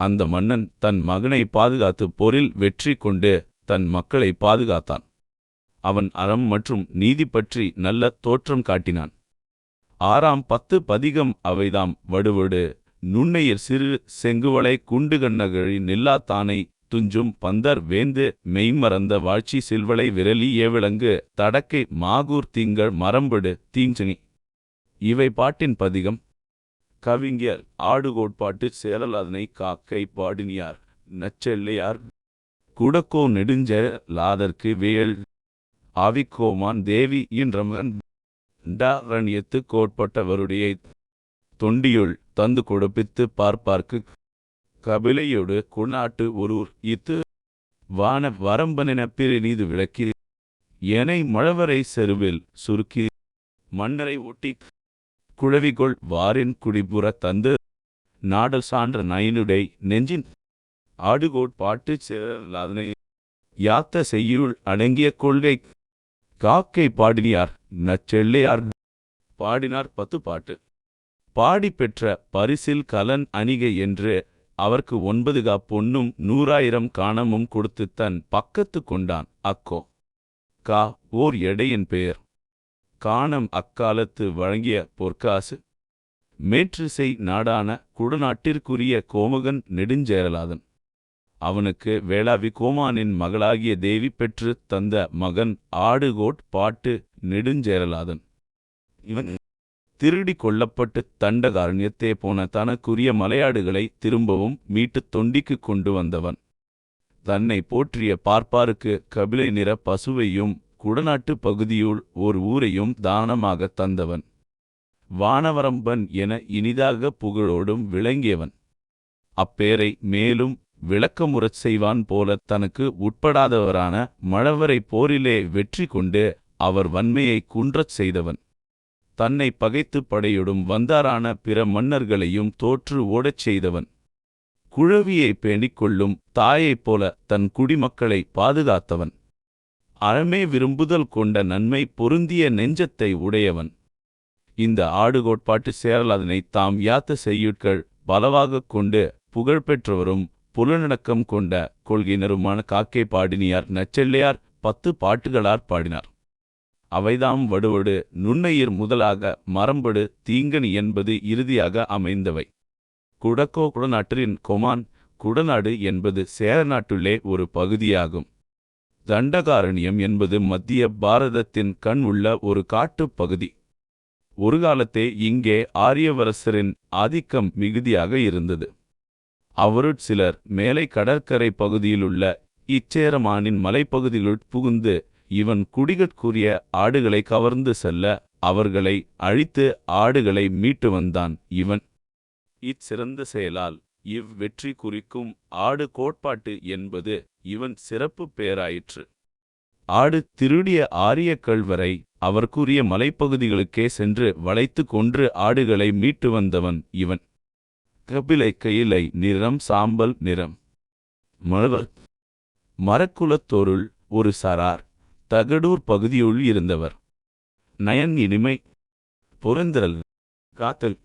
அந்த மன்னன் தன் மகனை பாதுகாத்து போரில் வெற்றி கொண்டு தன் மக்களை பாதுகாத்தான். அவன் அறம் மற்றும் நீதி பற்றி நல்ல தோற்றம் காட்டினான். ஆறாம் பத்து பதிகம் அவைதாம். வடுவடு நுண்ணையர் சிறு செங்குவளை குண்டுகண்ணகழி நில்லாத்தானை துஞ்சும் பந்தர் வேந்து மெய்மறந்த வாழ்ச்சி சில்வளை விரலி ஏவிளங்கு தடக்கை மாகூர் திங்கள் மரம்படு தீஞ்சனி. இவை பாட்டின் பதிகம். கவிஞர் ஆடு கோட்பாட்டு சேரல் அதனை காக்கை பாடினியார் நச்செல்லையார் குடக்கோ நெடுஞ்ச லாதற்கு வேல் ஆவிக்கோமான் தேவி என்றமன் டாரண்யத்து கோட்பட்டவருடைய தொண்டியுள் தந்து கொடுப்பித்து பார்ப்பார்க்கு. கபிலையோடு குணாட்டு ஒருவர் இத்து வான வரம்பனென பிரிநீது விளக்கி எனை மழவரை செருவில் சுருக்கி மன்னரை ஒட்டி குழவிகொள் வாரின் குடிபுற தந்து நாடல் சான்ற நயனுடை நெஞ்சின் ஆடுகோட் பாட்டு சேரலாதனை யாத்த செய்யுள் அடங்கிய கொள்கை காக்கை பாடினியார் நச்செள்ளையார் பாடினார் பத்து பாட்டு. பாடி பெற்ற பரிசில் கலன் அணிகை என்று அவர்க்கு ஒன்பது கா பொன்னும் நூறாயிரம் காணமும் கொடுத்து தன் பக்கத்து கொண்டான். அக்கோ. கா. ஓர் எடையின் பெயர். காணம் அக்காலத்து வழங்கிய பொற்காசு. மேற்றிசை நாடான குடநாட்டிற்குரிய கோமகன் நெடுஞ்சேரலாதன் அவனுக்கு வேளாவி கோமானின் மகளாகிய தேவி பெற்று தந்த மகன் ஆடுகோட் பாட்டு நெடுஞ்சேரலாதன் இவன் திருடி கொல்லப்பட்டு தண்டகாரண்யத்தே போன தனக்குரிய மலையாடுகளை திரும்பவும் மீட்டுத் தொண்டிக்கு கொண்டு வந்தவன். தன்னை போற்றிய பார்ப்பாருக்கு கபிலை நிற பசுவையும் குடநாட்டு பகுதியுள் ஓர் ஊரையும் தானமாகத் தந்தவன். வானவரம்பன் என இனிதாக புகழோடும் விளங்கியவன். அப்பேரை மேலும் விளக்கமுறச் செய்வான் போல தனக்கு உட்படாதவரான மழவரை போரிலே வெற்றி கொண்டு அவர் வன்மையை குன்றச் செய்தவன். தன்னை பகைத்து படையொடும் வந்தாரான பிற மன்னர்களையும் தோற்று ஓடச் செய்தவன். குழவியை பேணிக் கொள்ளும் தாயைப் போல தன் குடிமக்களை பாதுகாத்தவன். அறமே விரும்புதல் கொண்ட நன்மை பொருந்திய நெஞ்சத்தை உடையவன். இந்த ஆடுகோட்பாட்டு சேரலாதனை தாம் யாத்த செய்யுட்கள் பலவாகக் கொண்டு புகழ்பெற்றவரும் புலநடக்கம் கொண்ட கொள்கையினருமான காக்கை பாடினியார் நச்செல்லையார் பத்து பாட்டுகளார் பாடினார். அவைதாம் வடுவடு நுண்ணையிர் முதலாக மரம்படு தீங்கனி என்பது இறுதியாக அமைந்தவை. குடக்கோ குடநாட்டின் கொமான் குடநாடு என்பது சேரநாட்டுள்ளே ஒரு பகுதியாகும். தண்டகாரண்யம் என்பது மத்திய பாரதத்தின் கண் உள்ள ஒரு காட்டுப் பகுதி. ஒரு காலத்தே இங்கே ஆரியவரசரின் ஆதிக்கம் மிகுதியாக இருந்தது. அவருட் சிலர் மேலை கடற்கரை பகுதியிலுள்ள இச்சேரமானின் மலைப்பகுதிகளுட் புகுந்து இவன் குடிகட்குரிய ஆடுகளை கவர்ந்து செல்ல அவர்களை அழித்து ஆடுகளை மீட்டு வந்தான் இவன். இச்சிறந்த செயலால் இவ் வெற்றி குறிக்கும் ஆடு கோட்பாட்டு என்பது இவன் சிறப்பு பெயராயிற்று ஆடு திருடிய ஆரிய கல்வரை அவர்க்குரிய மலைப்பகுதிகளுக்கே சென்று வளைத்து கொன்று ஆடுகளை மீட்டு வந்தவன் இவன். கபிலை கையிலை நிறம் சாம்பல் நிறம். மழவர் மரக்குலத்தோருள் ஒரு சரார். தகடூர் பகுதியுள் இருந்தவர். நயன் இனிமை. புரந்தரல். காத்தல்.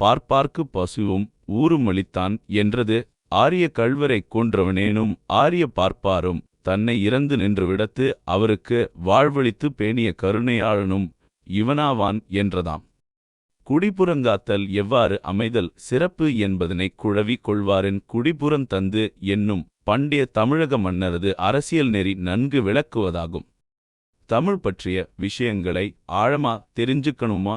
பார்ப்பார்க்கு பசுவும் ஊருமளித்தான் என்றது ஆரிய கழ்வரை கொன்றவனேனும் ஆரிய பார்ப்பாரும் தன்னை இறந்து நின்று விடத்து அவருக்கு வாழ்வழித்து பேணிய கருணையாளனும் இவனாவான் என்றதாம். குடிபுறங்காத்தல் எவ்வாறு அமைதல் சிறப்பு என்பதனை குழவி கொள்வாரின் குடிபுறந்தந்து என்னும் பண்டைய தமிழக மன்னரது அரசியல் நெறி நன்கு விளக்குவதாகும். தமிழ் பற்றிய விஷயங்களை ஆழமா தெரிஞ்சுக்கணுமா?